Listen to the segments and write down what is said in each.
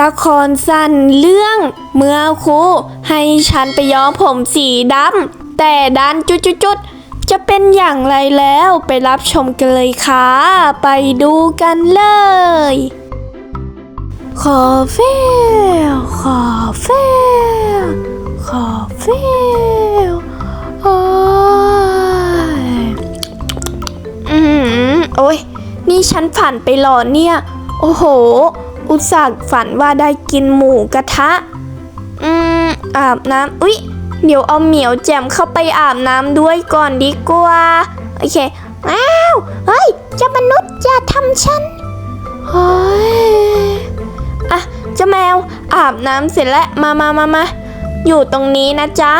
ละครสั้นเรื่องเมื่อครูให้ฉันไปย้อมผมสีดำแต่ดันจุดๆๆจะเป็นอย่างไรแล้วไปรับชมกันเลยค่ะ ไปดูกันเลย ขอเฟลขอเฟลขอเฟลโอ้ยอืมโอ้ยนี่ฉันฝันไปหรอเนี่ย โอ้โห อุตส่าห์ฝันว่าได้กินหมูกระทะ อืม อาบน้ำอุ๊ย เดี๋ยวเอาเหมียวแจ่มเข้าไปอาบน้ำด้วยก่อนดีกว่า โอเค อ้าว เฮ้ยเจ้ามนุษย์อย่าทำฉันเฮ้ยอะเจ้าแมว อาบน้ำเสร็จแล้ว มามามามาอยู่ตรงนี้นะจ๊ะ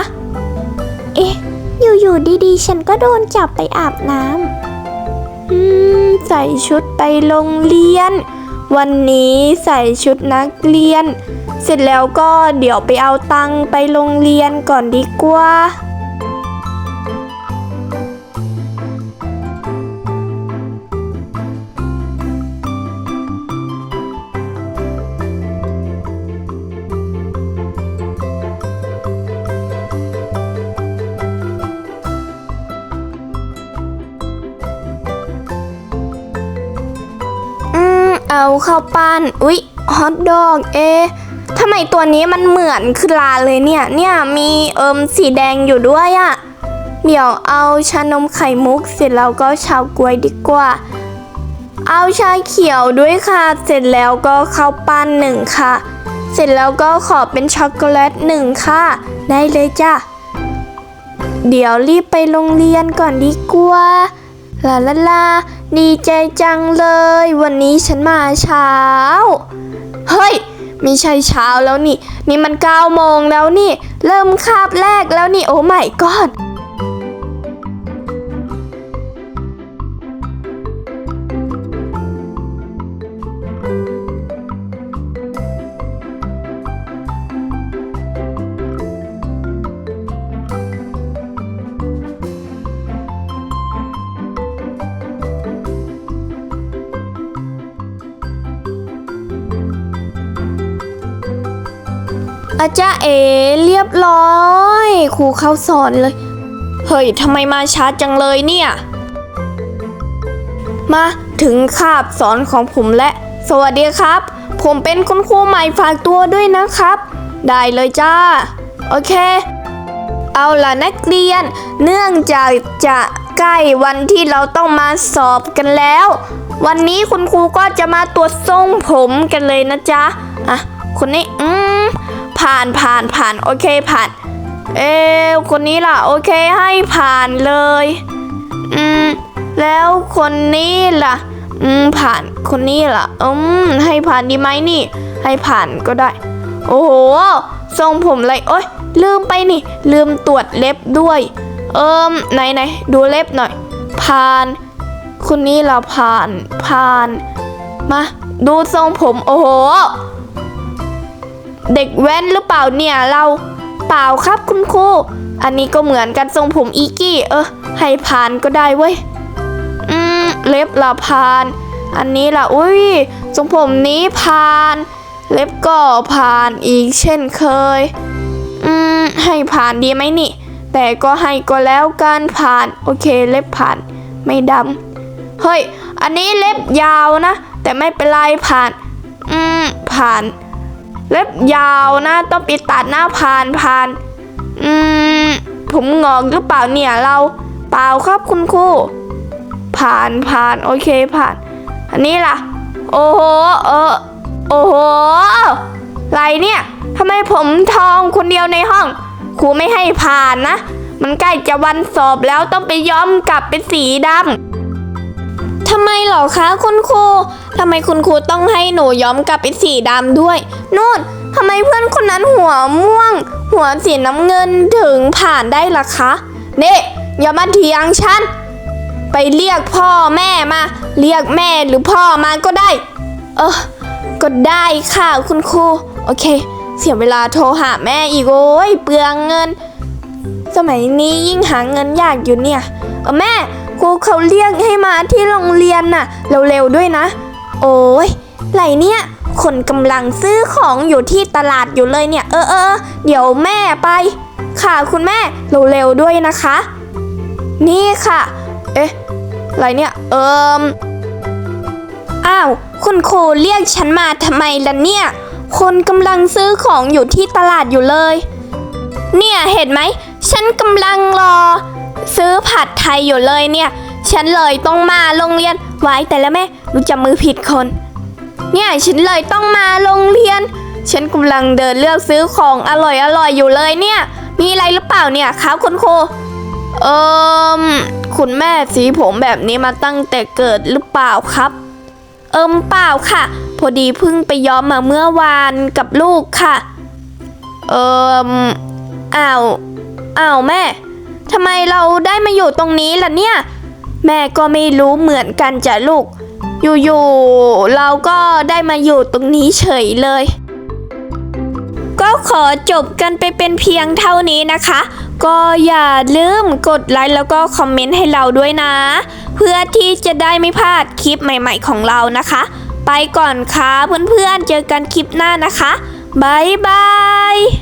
เอ๊ะ อยู่ๆดีๆ ฉันก็โดนจับไปอาบน้ำอืมใส่ชุดไปโรงเรียน วันนี้ใส่ชุดนักเรียน เสร็จแล้วก็เดี๋ยวไปเอาตังค์ไปโรงเรียนก่อนดีกว่า เอาข้าวปั้นอุ๊ยฮอทดอกเอะทำไมตัวนี้มันเหมือนคือลาเลยเนี่ย เนี่ยมีเอิมสีแดงอยู่ด้วยอะเดี๋ยวเอาชานมไข่มุกเสร็จแล้วก็ชาวกล้วยดีกว่า เอาชาเขียวด้วยค่ะ เสร็จแล้วก็ข้าวปั้นหนึ่งค่ะ เสร็จแล้วก็ขอเป็นช็อกโกแลตหนึ่งค่ะ ได้เลยจ้ะ เดี๋ยวรีบไปโรงเรียนก่อนดีกว่า ลาลาลา ดีใจจังเลย วันนี้ฉันมาเช้า เฮ้ย ไม่ใช่เช้าแล้วนี่ นี่มันเก้าโมงแล้วนี่ เริ่มคาบแรกแล้วนี่ โอ้ไม่กอด อาจารย์เอเรียบร้อย ครูเข้าสอนเลย เฮ้ยทำไมมาช้าจังเลยเนี่ย มาถึงคาบสอนของผมและ สวัสดีครับ ผมเป็นคุณครูใหม่ฝากตัวด้วยนะครับ ได้เลยจ้า โอเค เอาล่ะนักเรียน เนื่องจากจะใกล้วันที่เราต้องมาสอบกันแล้ว วันนี้คุณครูก็จะมาตรวจทรงผมกันเลยนะจ๊ะ อะ คนนี้ อืม ผ่านผ่านผ่านโอเคผ่านเออคนนี้ล่ะโอเคให้ผ่านเลย อืม แล้วคนนี้ล่ะ อืมผ่านคนนี้ล่ะ อืมให้ผ่านดีไหมนี่ ให้ผ่านก็ได้ โอ้โหทรงผมเลยโอ้ยลืมไปนี่ ลืมตรวจเล็บด้วย เอิมไหนไหนดูเล็บหน่อย ผ่านคนนี้ล่ะผ่านผ่าน มา ดูทรงผม โอ้โห เด็กแว้นหรือเปล่าเนี่ยเราเปล่าครับคุณครูอันนี้ก็เหมือนกันทรงผมอีกี้ เออ ให้ผ่านก็ได้เว้ย อืม เล็บละผ่าน อันนี้ล่ะอุ้ยทรงผมนี้ผ่าน เล็บก็ผ่านอีกเช่นเคย อืม ให้ผ่านดีไหมนี่ แต่ก็ให้ก็แล้วกันผ่าน โอเค เล็บผ่าน ไม่ดำ เฮ้ย อันนี้เล็บยาวนะ แต่ไม่เป็นไรผ่าน อืม ผ่าน เล็บยาวนะต้องไปตัดหน้าผ่านผ่าน อืม ผมงอกหรือเปล่าเนี่ยเราเปล่าครับคุณครูผ่านผ่านโอเคผ่าน อันนี้ล่ะ โอ้โหเออโอ้โหอะไรเนี่ยทำไมผมทองคนเดียวในห้องครูไม่ให้ผ่านนะ มันใกล้จะวันสอบแล้วต้องไปย้อมกลับเป็นสีดำ ทำไมเหรอคะคุณครูทำไมคุณครูต้องให้หนูย้อมกลับเป็นสีดำด้วย นู่นทำไมเพื่อนคนนั้นหัวม่วง หัวสีน้ำเงินถึงผ่านได้ล่ะคะเน่อย่ามาเถียงฉัน ไปเรียกพ่อแม่มา เรียกแม่หรือพ่อมาก็ได้ เออ ก็ได้ค่ะคุณครู โอเค เสียเวลาโทรหาแม่อีกโอ้ยเปลืองเงิน สมัยนี้ยิ่งหาเงินยากอยู่เนี่ย เออแม่ ครูเขาเรียกให้มาที่โรงเรียนน่ะเร็วๆด้วยนะ โอ้ยไหลเนี่ยคคนกำลังซื้อของอยู่ที่ตลาดอยู่เลยเนี่ย เออเออเดี๋ยวแม่ไป ค่ะคุณแม่เร็วๆด้วยนะคะ นี่ค่ะ เอ๊ะอะไรเนี่ยเอิมอ้าวคุณครูเรียกฉันมาทำไมล่ะเนี่ย คนกำลังซื้อของอยู่ที่ตลาดอยู่เลย เนี่ยเห็นไหม ฉันกำลังรอ ซื้อผัดไทยอยู่เลยเนี่ย ฉันเลยต้องมาโรงเรียน ไว้แต่ละแม่รู้จักมือผิดคน เนี่ยฉันเลยต้องมาโรงเรียน ฉันกำลังเดินเลือกซื้อของอร่อยอร่อยอยู่เลยเนี่ย มีอะไรหรือเปล่าเนี่ยครับคุณครูเอิมคุณแม่สีผมแบบนี้มาตั้งแต่เกิดหรือเปล่าครับ เอิมเปล่าค่ะ พอดีเพิ่งไปย้อมมาเมื่อวานกับลูกค่ะ เอิมอ้าวอ้าวแม่ ทำไมเราได้มาอยู่ตรงนี้ล่ะเนี่ย แม่ก็ไม่รู้เหมือนกันจ้ะลูก อยู่ๆเราก็ได้มาอยู่ตรงนี้เฉยเลย ก็ขอจบกันไปเป็นเพียงเท่านี้นะคะ ก็อย่าลืมกดไลค์แล้วก็คอมเมนต์ให้เราด้วยนะ เพื่อที่จะได้ไม่พลาดคลิปใหม่ๆของเรานะคะ ไปก่อนค่ะเพื่อนๆเจอกันคลิปหน้านะคะบ๊ายบาย